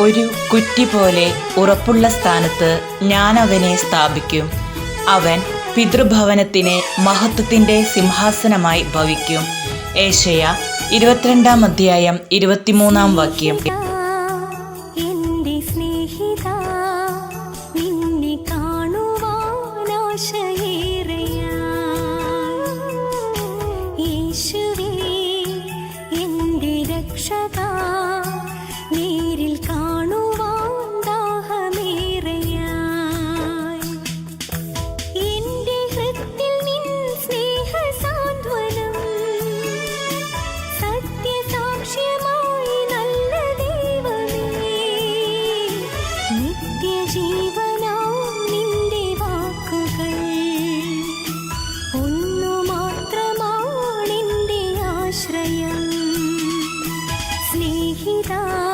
ഒരു കുറ്റി പോലെ ഉറപ്പുള്ള സ്ഥാനത്ത് ഞാൻ അവനെ സ്ഥാപിക്കും. അവൻ പിതൃഭവനത്തിന് മഹത്വത്തിന്റെ സിംഹാസനമായി ഭവിക്കും. ഏഷയ ഇരുപത്തിരണ്ടാം അധ്യായം ഇരുപത്തിമൂന്നാം വാക്യം. യേശുവേ എന്റെ രക്ഷകാ 祈祷。